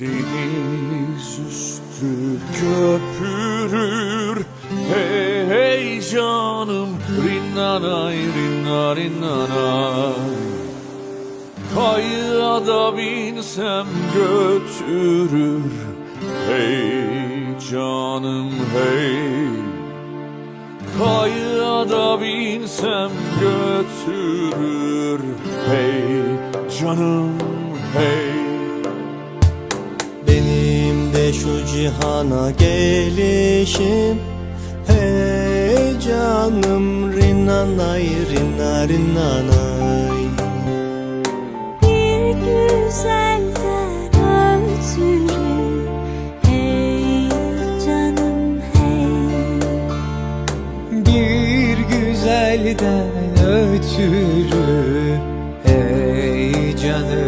Deniz üstü köpürür. Hey hey canım Rinnanay rinna rinnanay Kayığa da binsem götürür. Hey canım hey. Kayığa da binsem götürür. Hey canım Şu cihana gelişim. Hey canım rinnanay rinna rinnanay Bir güzelden ötürü Hey canım hey. Bir güzelden ötürü Hey canım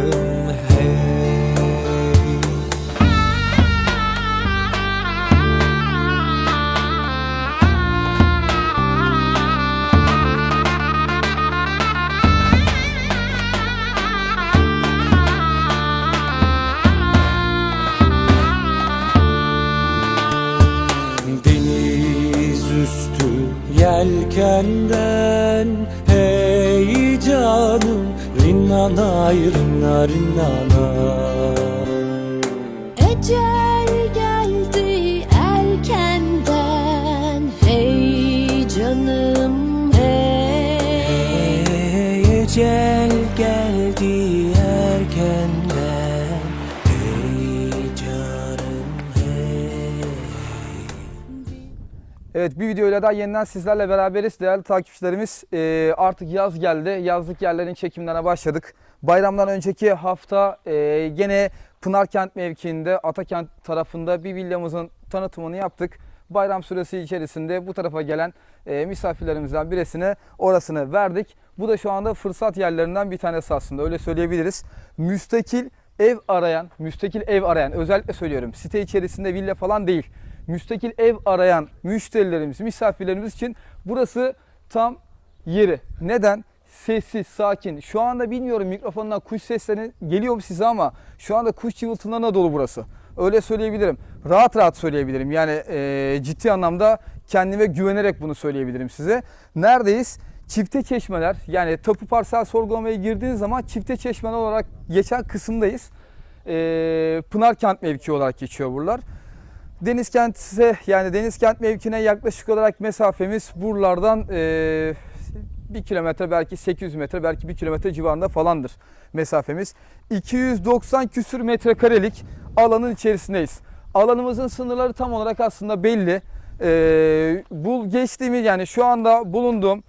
yelkenden Hey canım rinnanay rinna rinnanay Ecel geldi erkenden Hey canım hey. Hey ecel Evet bir videoyla daha yeniden sizlerle beraberiz değerli takipçilerimiz. Ee, artık yaz geldi. Yazlık yerlerin çekimlerine başladık. Bayramdan önceki hafta e, gene Pınarkent mevkiinde Atakent tarafında bir villamızın tanıtımını yaptık. Bayram süresi içerisinde bu tarafa gelen e, misafirlerimizden birisine orasını verdik. Bu da şu anda fırsat yerlerinden bir tanesi aslında öyle söyleyebiliriz. Müstakil ev arayan, müstakil ev arayan özellikle söylüyorum site içerisinde villa falan değil müstakil ev arayan müşterilerimiz, misafirlerimiz için burası tam yeri. Neden? Sessiz, sakin. Şu anda bilmiyorum mikrofondan kuş sesleri geliyor mu size ama şu anda kuş cıvıltılarına dolu burası. Öyle söyleyebilirim. Rahat rahat söyleyebilirim. Yani eee, ciddi anlamda kendime güvenerek bunu söyleyebilirim size. Neredeyiz? Çifte çeşmeler yani tapu parsel sorgulamaya girdiğiniz zaman çifte çeşmeler olarak geçen kısımdayız. Eee Pınarkent mevki olarak geçiyor buralar. Denizkent'e yani Denizkent mevkine yaklaşık olarak mesafemiz buralardan eee 1 kilometre belki 800 metre belki 1 kilometre civarında falandır mesafemiz. 290 küsür metrekarelik alanın içerisindeyiz. Alanımızın sınırları tam olarak aslında belli. Eee bu geçtiğimiz yani şu anda bulunduğum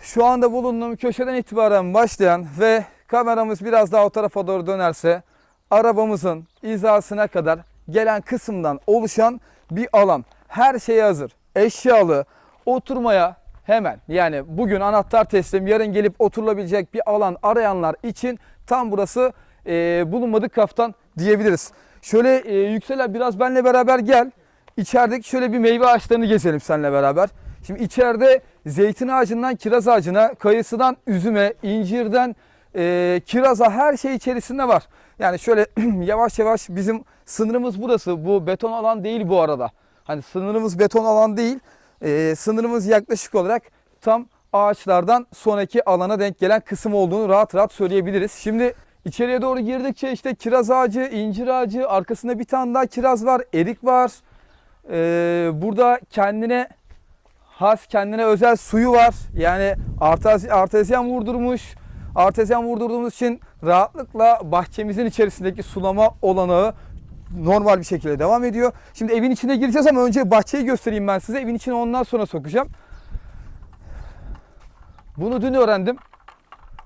şu anda bulunduğum köşeden itibaren başlayan ve kameramız biraz daha o tarafa doğru dönerse arabamızın hizasına kadar gelen kısımdan oluşan bir alan. Her şey hazır. Eşyalı, oturmaya hemen yani bugün anahtar teslim yarın gelip oturulabilecek bir alan arayanlar için tam burası e, bulunmadık kaftan diyebiliriz. Şöyle e, Yüksel biraz benle beraber gel. İçerideki şöyle bir meyve ağaçlarını gezelim seninle beraber. Şimdi içeride zeytin ağacından kiraz ağacına, kayısıdan üzüme, incirden e, kiraza her şey içerisinde var. Yani şöyle yavaş yavaş bizim sınırımız burası. Bu beton alan değil bu arada. Hani sınırımız beton alan değil. E, sınırımız yaklaşık olarak tam ağaçlardan sonraki alana denk gelen kısım olduğunu rahat rahat söyleyebiliriz. Şimdi içeriye doğru girdikçe işte kiraz ağacı, incir ağacı, arkasında bir tane daha kiraz var, erik var. E, burada kendine has kendine özel suyu var. Yani artez, artezyen vurdurmuş. Artezyen vurdurduğumuz için rahatlıkla bahçemizin içerisindeki sulama olanağı normal bir şekilde devam ediyor. Şimdi evin içine gireceğiz ama önce bahçeyi göstereyim ben size. Evin içine ondan sonra sokacağım. Bunu dün öğrendim.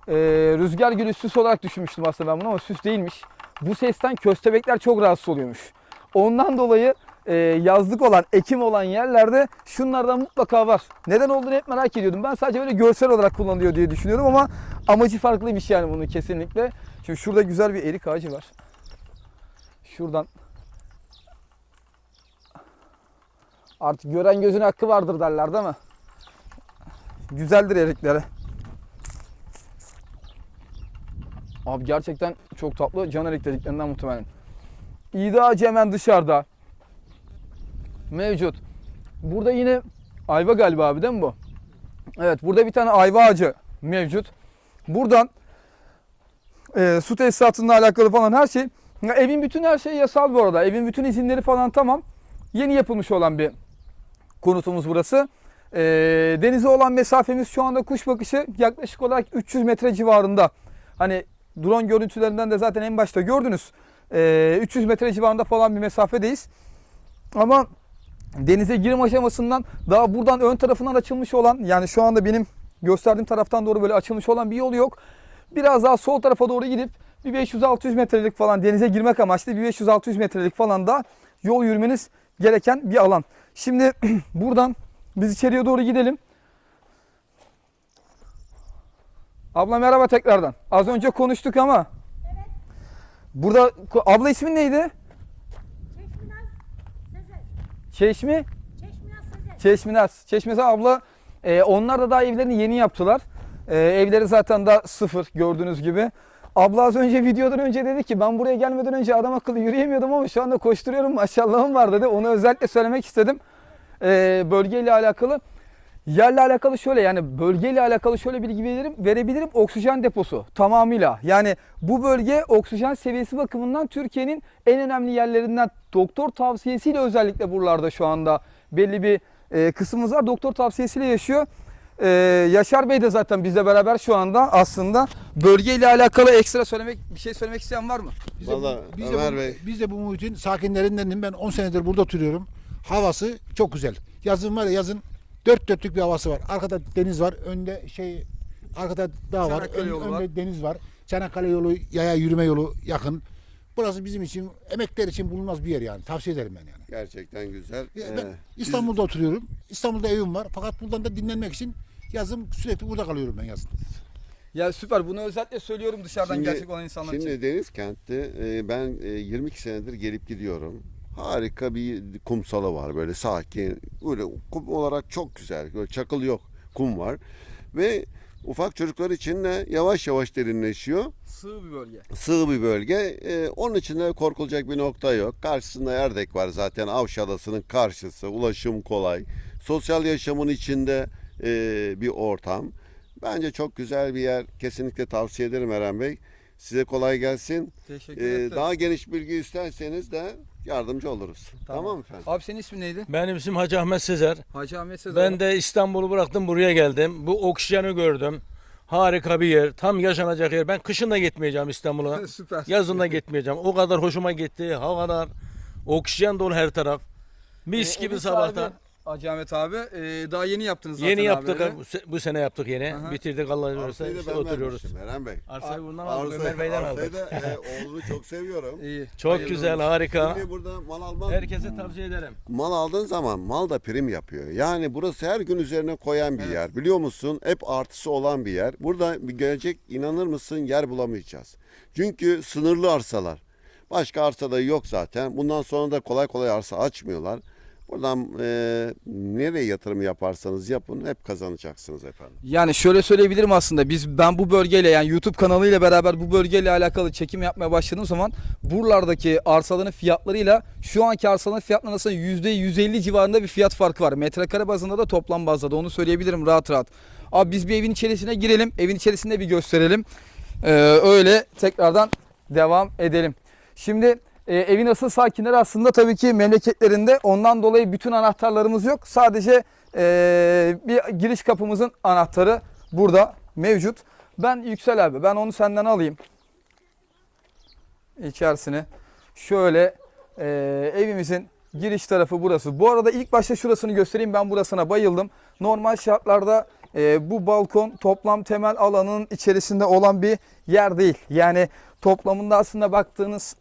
Ee, rüzgar gülü süs olarak düşünmüştüm aslında ben bunu ama süs değilmiş. Bu sesten köstebekler çok rahatsız oluyormuş. Ondan dolayı e, yazlık olan, ekim olan yerlerde şunlardan mutlaka var. Neden olduğunu hep merak ediyordum. Ben sadece böyle görsel olarak kullanılıyor diye düşünüyordum ama amacı farklıymış yani bunun kesinlikle. Şimdi şurada güzel bir erik ağacı var. Şuradan artık gören gözün hakkı vardır derler değil mi? Güzeldir erikleri. Abi gerçekten çok tatlı can erik dediklerinden muhtemelen. Ağacı hemen dışarıda. Mevcut. Burada yine ayva galiba abi değil mi bu? Evet burada bir tane ayva ağacı mevcut. Buradan e, su tesisatıyla alakalı falan her şey. Ya evin bütün her şeyi yasal bu arada. Evin bütün izinleri falan tamam. Yeni yapılmış olan bir konutumuz burası. E, denize olan mesafemiz şu anda kuş bakışı yaklaşık olarak 300 metre civarında. Hani drone görüntülerinden de zaten en başta gördünüz. E, 300 metre civarında falan bir mesafedeyiz. Ama denize girme aşamasından daha buradan ön tarafından açılmış olan yani şu anda benim gösterdiğim taraftan doğru böyle açılmış olan bir yol yok. Biraz daha sol tarafa doğru gidip bir 500-600 metrelik falan denize girmek amaçlı bir 500-600 metrelik falan da yol yürümeniz gereken bir alan. Şimdi buradan biz içeriye doğru gidelim. Abla merhaba tekrardan. Az önce konuştuk ama. Burada abla ismin neydi? Çeşmi? Çeşminaz. Çeşminaz abla. e, onlar da daha evlerini yeni yaptılar. E, evleri zaten daha sıfır gördüğünüz gibi. Abla az önce videodan önce dedi ki ben buraya gelmeden önce adam akıllı yürüyemiyordum ama şu anda koşturuyorum maşallahım var dedi. Onu özellikle söylemek istedim. E, bölgeyle alakalı. Yerle alakalı şöyle yani bölgeyle alakalı şöyle bilgi veririm, verebilirim. Oksijen deposu tamamıyla. Yani bu bölge oksijen seviyesi bakımından Türkiye'nin en önemli yerlerinden doktor tavsiyesiyle özellikle buralarda şu anda belli bir e, kısmımız var. Doktor tavsiyesiyle yaşıyor. E, Yaşar Bey de zaten bizle beraber şu anda aslında bölgeyle alakalı ekstra söylemek bir şey söylemek isteyen var mı? Biz de, Vallahi biz, de Ömer bu, Bey. biz de bu muhitin sakinlerindenim. Ben 10 senedir burada oturuyorum. Havası çok güzel. Yazın var ya yazın dört dörtlük bir havası var. Arkada deniz var. Önde şey arkada dağ var. Çanakkale ön- yolu önde var. deniz var. Çanakkale yolu, yaya yürüme yolu yakın. Burası bizim için emekler için bulunmaz bir yer yani. Tavsiye ederim ben yani. Gerçekten güzel. Ya Ee, Ben İstanbul'da oturuyorum. İstanbul'da evim var. Fakat buradan da dinlenmek için yazın sürekli burada kalıyorum ben yazın. Ya süper bunu özellikle söylüyorum dışarıdan Şimdi- gerçek olan insanlar için. Şimdi Deniz Kent'te e, ben e, 22 senedir gelip gidiyorum. Harika bir kumsalı var böyle sakin. Böyle kum olarak çok güzel. Böyle çakıl yok. Kum var. Ve ufak çocuklar için de yavaş yavaş derinleşiyor. Sığ bir bölge. Sığ bir bölge. E, onun içinde korkulacak bir nokta yok. Karşısında Erdek var zaten. Avşa Adası'nın karşısı. Ulaşım kolay. Sosyal yaşamın içinde e, bir ortam. Bence çok güzel bir yer. Kesinlikle tavsiye ederim Eren Bey. Size kolay gelsin. Teşekkür E, ederim. daha geniş bilgi isterseniz de yardımcı oluruz. Tamam, mı efendim? Abi senin ismin neydi? Benim isim Hacı Ahmet Sezer. Hacı Ahmet Sezer. Ben de İstanbul'u bıraktım buraya geldim. Bu oksijeni gördüm. Harika bir yer. Tam yaşanacak yer. Ben kışın da gitmeyeceğim İstanbul'a. Süper. Yazın da gitmeyeceğim. O kadar hoşuma gitti. Havalar, oksijen dolu her taraf. Mis Ee, gibi sabahtan. Abi, Hacı Ahmet abi e, daha yeni yaptınız zaten Yeni abi yaptık. evi. bu se- Bu sene yaptık yeni. Aha. Bitirdik Allah razı Arsayı da olsun. ben Oturuyoruz. vermiştim Eren Bey. Arsayı bundan aldık. Arsayı, Ömer Bey'den arsayı aldık. da e, oğlunu çok seviyorum. İyi. Çok hayırlı güzel, olsun. harika. Şimdi burada mal almam Herkese tavsiye ederim. mal aldığın zaman mal da prim yapıyor. Yani burası her gün üzerine koyan bir yer. Biliyor musun? Hep artısı olan bir yer. Burada bir gelecek inanır mısın yer bulamayacağız. Çünkü sınırlı arsalar. Başka arsa da yok zaten. Bundan sonra da kolay kolay arsa açmıyorlar. Buradan e, nereye yatırım yaparsanız yapın hep kazanacaksınız efendim. Yani şöyle söyleyebilirim aslında biz ben bu bölgeyle yani YouTube kanalıyla beraber bu bölgeyle alakalı çekim yapmaya başladığım zaman buralardaki arsaların fiyatlarıyla şu anki arsaların fiyatları arasında %150 civarında bir fiyat farkı var. Metrekare bazında da toplam bazda da onu söyleyebilirim rahat rahat. Abi biz bir evin içerisine girelim. Evin içerisinde bir gösterelim. Ee, öyle tekrardan devam edelim. Şimdi e, evin asıl sakinleri aslında tabii ki memleketlerinde ondan dolayı bütün anahtarlarımız yok. Sadece e, bir giriş kapımızın anahtarı burada mevcut. Ben Yüksel abi ben onu senden alayım. İçerisine şöyle e, evimizin giriş tarafı burası. Bu arada ilk başta şurasını göstereyim ben burasına bayıldım. Normal şartlarda e, bu balkon toplam temel alanın içerisinde olan bir yer değil. Yani toplamında aslında baktığınız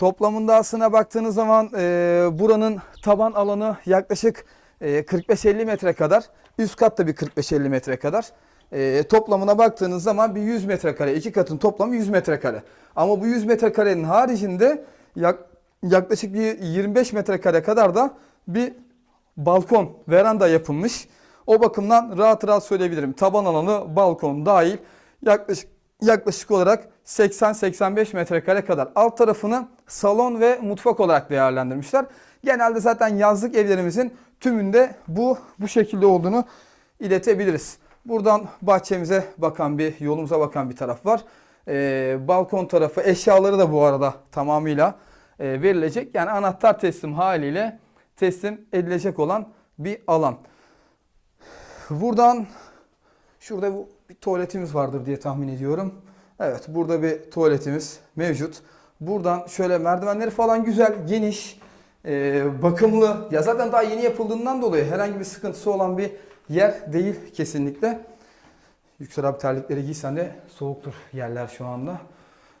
Toplamında aslına baktığınız zaman e, buranın taban alanı yaklaşık e, 45-50 metre kadar. Üst kat da bir 45-50 metre kadar. E, toplamına baktığınız zaman bir 100 metrekare. iki katın toplamı 100 metrekare. Ama bu 100 metrekarenin haricinde yak- yaklaşık bir 25 metrekare kadar da bir balkon, veranda yapılmış. O bakımdan rahat rahat söyleyebilirim. Taban alanı balkon dahil yaklaşık yaklaşık olarak 80-85 metrekare kadar. Alt tarafını salon ve mutfak olarak değerlendirmişler. Genelde zaten yazlık evlerimizin tümünde bu bu şekilde olduğunu iletebiliriz. Buradan bahçemize bakan bir, yolumuza bakan bir taraf var. Ee, balkon tarafı, eşyaları da bu arada tamamıyla e, verilecek. Yani anahtar teslim haliyle teslim edilecek olan bir alan. Buradan şurada bu bir tuvaletimiz vardır diye tahmin ediyorum. Evet burada bir tuvaletimiz mevcut. Buradan şöyle merdivenleri falan güzel, geniş, e, bakımlı. Ya zaten daha yeni yapıldığından dolayı herhangi bir sıkıntısı olan bir yer değil kesinlikle. Yüksel abi terlikleri giysen de soğuktur yerler şu anda.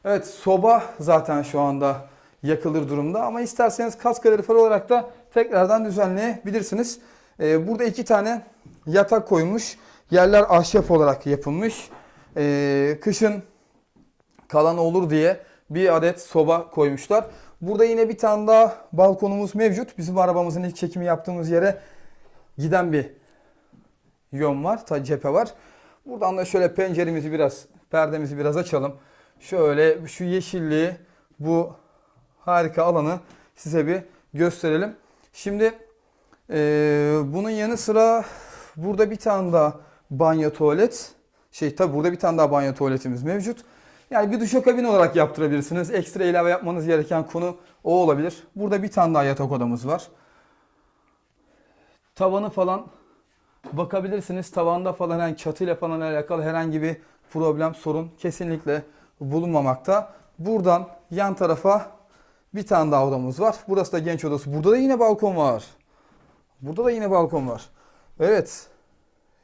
Evet soba zaten şu anda yakılır durumda ama isterseniz kas kalorifer olarak da tekrardan düzenleyebilirsiniz. Ee, burada iki tane yatak koymuş. Yerler ahşap olarak yapılmış. Ee, kışın kalan olur diye bir adet soba koymuşlar. Burada yine bir tane daha balkonumuz mevcut. Bizim arabamızın ilk çekimi yaptığımız yere giden bir yön var. Ta cephe var. Buradan da şöyle penceremizi biraz, perdemizi biraz açalım. Şöyle şu yeşilliği, bu harika alanı size bir gösterelim. Şimdi eee, bunun yanı sıra burada bir tane daha banyo tuvalet. Şey tabi burada bir tane daha banyo tuvaletimiz mevcut. Yani bir duşakabin olarak yaptırabilirsiniz. Ekstra ilave yapmanız gereken konu o olabilir. Burada bir tane daha yatak odamız var. Tavanı falan bakabilirsiniz. Tavanda falan herhangi çatıyla falan alakalı herhangi bir problem, sorun kesinlikle bulunmamakta. Buradan yan tarafa bir tane daha odamız var. Burası da genç odası. Burada da yine balkon var. Burada da yine balkon var. Evet.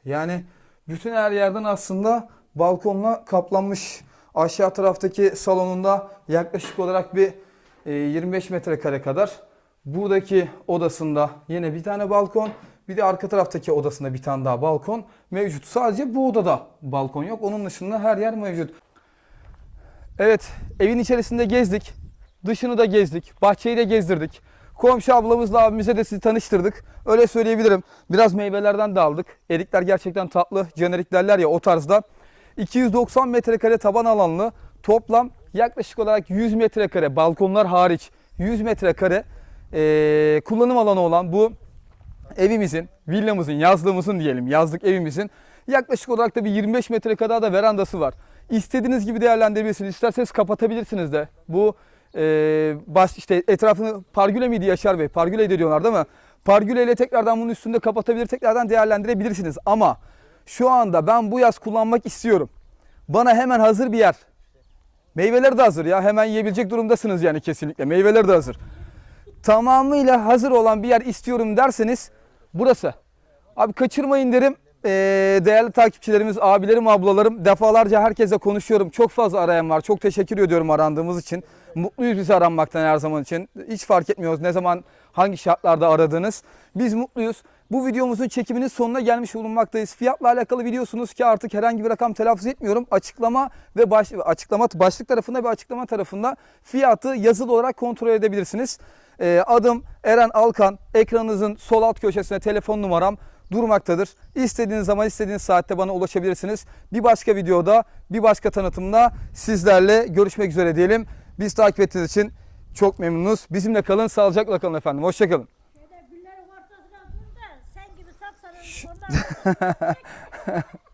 Yani bütün her yerden aslında balkonla kaplanmış. Aşağı taraftaki salonunda yaklaşık olarak bir e, 25 metrekare kadar. Buradaki odasında yine bir tane balkon. Bir de arka taraftaki odasında bir tane daha balkon mevcut. Sadece bu odada balkon yok. Onun dışında her yer mevcut. Evet, evin içerisinde gezdik. Dışını da gezdik. Bahçeyi de gezdirdik. Komşu ablamızla abimize de sizi tanıştırdık. Öyle söyleyebilirim. Biraz meyvelerden de aldık. Erikler gerçekten tatlı. Jenerik derler ya o tarzda. 290 metrekare taban alanlı toplam yaklaşık olarak 100 metrekare balkonlar hariç 100 metrekare eee, kullanım alanı olan bu evimizin, villamızın, yazlığımızın diyelim yazlık evimizin yaklaşık olarak da bir 25 metre kadar da verandası var. İstediğiniz gibi değerlendirebilirsiniz. İsterseniz kapatabilirsiniz de. Bu e, baş, işte etrafını pargüle miydi Yaşar Bey? Pargüle de diyorlar değil mi? Pargüle ile tekrardan bunun üstünde kapatabilir, tekrardan değerlendirebilirsiniz. Ama şu anda ben bu yaz kullanmak istiyorum. Bana hemen hazır bir yer. Meyveler de hazır ya. Hemen yiyebilecek durumdasınız yani kesinlikle. Meyveler de hazır tamamıyla hazır olan bir yer istiyorum derseniz burası. Abi kaçırmayın derim. Ee, değerli takipçilerimiz, abilerim, ablalarım defalarca herkese konuşuyorum. Çok fazla arayan var. Çok teşekkür ediyorum arandığımız için. Mutluyuz biz aranmaktan her zaman için. Hiç fark etmiyoruz ne zaman hangi şartlarda aradığınız. Biz mutluyuz. Bu videomuzun çekiminin sonuna gelmiş bulunmaktayız. Fiyatla alakalı biliyorsunuz ki artık herhangi bir rakam telaffuz etmiyorum. Açıklama ve baş, açıklama başlık tarafında ve açıklama tarafında fiyatı yazılı olarak kontrol edebilirsiniz. Ee, adım Eren Alkan. Ekranınızın sol alt köşesine telefon numaram durmaktadır. İstediğiniz zaman istediğiniz saatte bana ulaşabilirsiniz. Bir başka videoda bir başka tanıtımda sizlerle görüşmek üzere diyelim. Biz takip ettiğiniz için çok memnunuz. Bizimle kalın, sağlıcakla kalın efendim. Hoşçakalın. Şöyle